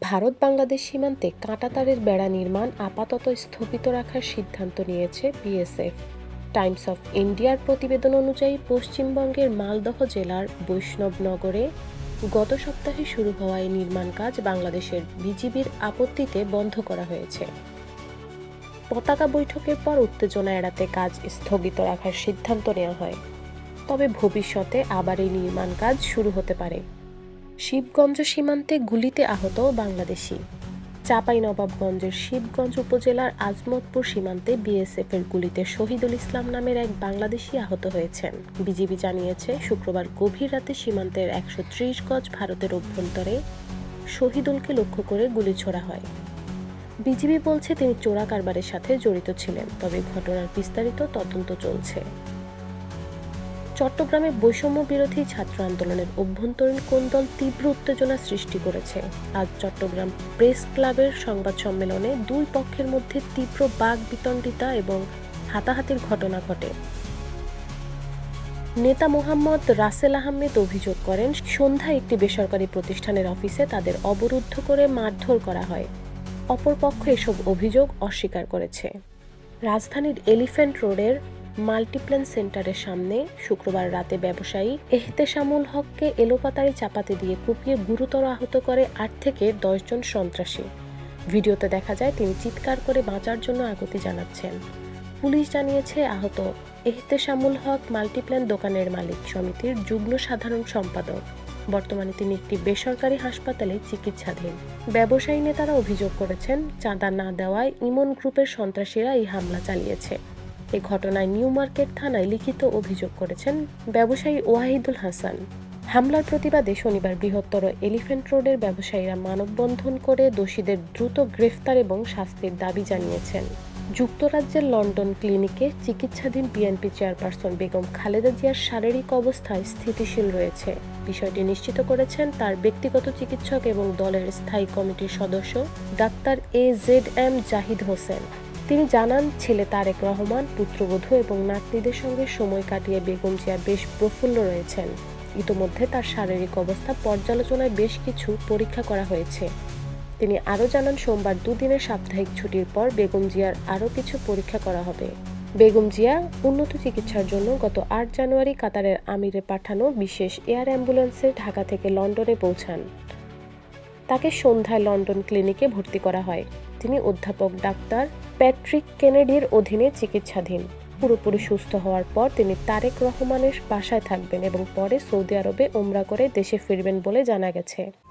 ভারত বাংলাদেশ সীমান্তে কাঁটাতারের বেড়া নির্মাণ আপাতত স্থগিত রাখার সিদ্ধান্ত নিয়েছে বিএসএফ। টাইমস অফ ইন্ডিয়ার প্রতিবেদন অনুযায়ী পশ্চিমবঙ্গের মালদহ জেলার বৈষ্ণবনগরে গত সপ্তাহে শুরু হওয়া এই নির্মাণ কাজ বাংলাদেশের বিজিবির আপত্তিতে বন্ধ করা হয়েছে। পতাকা বৈঠকের পর উত্তেজনা এড়াতে কাজ স্থগিত রাখার সিদ্ধান্ত নেওয়া হয়। তবে ভবিষ্যতে আবার এই নির্মাণ কাজ শুরু হতে পারে। শিবগঞ্জ সীমান্তে গুলিতে আহত বাংলাদেশি। চাঁপাইনবাবগঞ্জের শিবগঞ্জ উপজেলার আজমতপুর সীমান্তে বিএসএফ এর গুলিতে শহীদুল ইসলাম নামের এক বাংলাদেশি আহত হয়েছেন। বিজিবি জানিয়েছে, শুক্রবার গভীর রাতে সীমান্তের একশো ত্রিশ গজ ভারতের অভ্যন্তরে শহীদুলকে লক্ষ্য করে গুলি ছোড়া হয়। বিজিবি বলছে, তিনি চোরা কারবারের সাথে জড়িত ছিলেন, তবে ঘটনার বিস্তারিত তদন্ত চলছে। চট্টগ্রামে বৈষম্য বিরোধী ছাত্র আন্দোলনের অভ্যন্তরীণ কোন্দল তীব্র উত্তেজনা সৃষ্টি করেছে? আজ চট্টগ্রাম প্রেস ক্লাবের সংবাদ সম্মেলনে দুই পক্ষের মধ্যে তীব্র বাঘ বিতণ্ডিতা এবং হাতাহাতির ঘটনা ঘটে। নেতা মোহাম্মদ রাসেল আহমেদ অভিযোগ করেন, সন্ধ্যায় একটি বেসরকারি প্রতিষ্ঠানের অফিসে তাদের অবরুদ্ধ করে মারধর করা হয়। অপরপক্ষ এসব অভিযোগ অস্বীকার করেছে। রাজধানীর এলিফ্যান্ট রোডের মাল্টিপ্ল্যান সেন্টারের সামনে শুক্রবার রাতে ব্যবসায়ী এহতেশামুল হককে এলোপাতাড়ি চাপাতে দিয়ে কুপিয়ে গুরুতর আহত করে আট থেকে দশজন সন্ত্রাসী। ভিডিওতে দেখা যায় তিনি চিৎকার করে বাঁচার জন্য আকুতি জানাচ্ছেন। পুলিশ জানিয়েছে, আহত এহতেশামুল হক মাল্টিপ্ল্যান দোকানের মালিক সমিতির যুগ্ম সাধারণ সম্পাদক। বর্তমানে তিনি একটি বেসরকারি হাসপাতালে চিকিৎসাধীন। ব্যবসায়ী নেতারা অভিযোগ করেছেন, চাঁদা না দেওয়ায় ইমন গ্রুপের সন্ত্রাসীরা এই হামলা চালিয়েছে। এ ঘটনায় নিউ মার্কেট থানায় লিখিত অভিযোগ করেছেন ব্যবসায়ী ওয়াহিদুল হাসান। হামলার প্রতিবাদে শনিবার বৃহত্তর এলিফ্যান্ট রোডের ব্যবসায়ীরা মানববন্ধন করে দোষীদের দ্রুত গ্রেফতার এবং শাস্তির দাবি জানিয়েছেন। যুক্তরাজ্যের লন্ডন ক্লিনিকে চিকিৎসাধীন বিএনপি চেয়ারপারসন বেগম খালেদা জিয়ার শারীরিক অবস্থায় স্থিতিশীল রয়েছে। বিষয়টি নিশ্চিত করেছেন তার ব্যক্তিগত চিকিৎসক এবং দলের স্থায়ী কমিটির সদস্য doctor A Z M Zahid Hossain. তিনি জানান, ছেলে তারেক রহমান, পুত্রবধূ এবং নাতনিদের সঙ্গে সময় কাটিয়ে বেগম জিয়া বেশ প্রফুল্ল রয়েছেন। ইতোমধ্যে তার শারীরিক অবস্থা পর্যালোচনায় বেশ কিছু পরীক্ষা করা হয়েছে। তিনি আরও জানান, সোমবার দুদিনের সাপ্তাহিক ছুটির পর বেগম জিয়ার আরও কিছু পরীক্ষা করা হবে। বেগম জিয়া উন্নত চিকিৎসার জন্য গত আট জানুয়ারি কাতারের আমিরে পাঠানো বিশেষ এয়ার অ্যাম্বুলেন্সে ঢাকা থেকে লন্ডনে পৌঁছান। তাকে সন্ধ্যায় লন্ডন ক্লিনিকে ভর্তি করা হয়। তিনি অধ্যাপক ডাক্তার প্যাট্রিক কেনেডির অধীনে চিকিৎসাধীন। পুরোপুরি সুস্থ হওয়ার পর তিনি তারেক রহমানের বাসায় থাকবেন এবং পরে সৌদি আরবে ওমরা করে দেশে ফিরবেন বলে জানা গেছে।